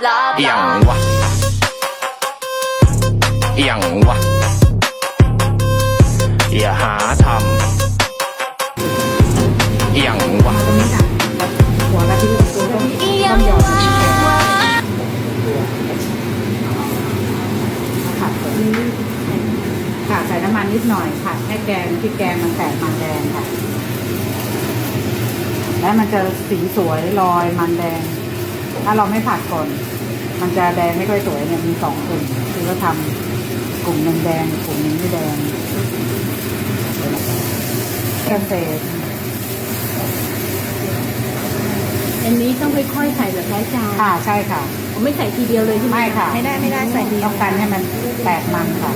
blah เอียง blah. วะเอียงวะอย่าหาทำเอียงวะตรงนี้ค่ะหัวกะทิตัวต้องต้องหยอดพริกแกงผัดก่อนค่ะใส่น้ำมันนิดหน่อยผัดให้แกงพริกแกงมันแตกมันแดงค่ะ แล้วมันจะสีสวยลอยมันแดง ถ้าเราไม่ผัดก่อน มันจะแดงไม่ค่อยสวยเนี่ยมีสองกลุ่มคือเราทำกลุ่มหนึ่งแดงกลุ่มหนึ่งไม่แดงเกษตรอันนี้ต้องค่อยๆใส่แบบไร้จานค่ะใช่ค่ะผมไม่ใส่ทีเดียวเลยใช่ไหมไม่ค่ะ ไม่ได้ไม่ได้ใส่ทีต้องการให้มันแตกมันค่ะ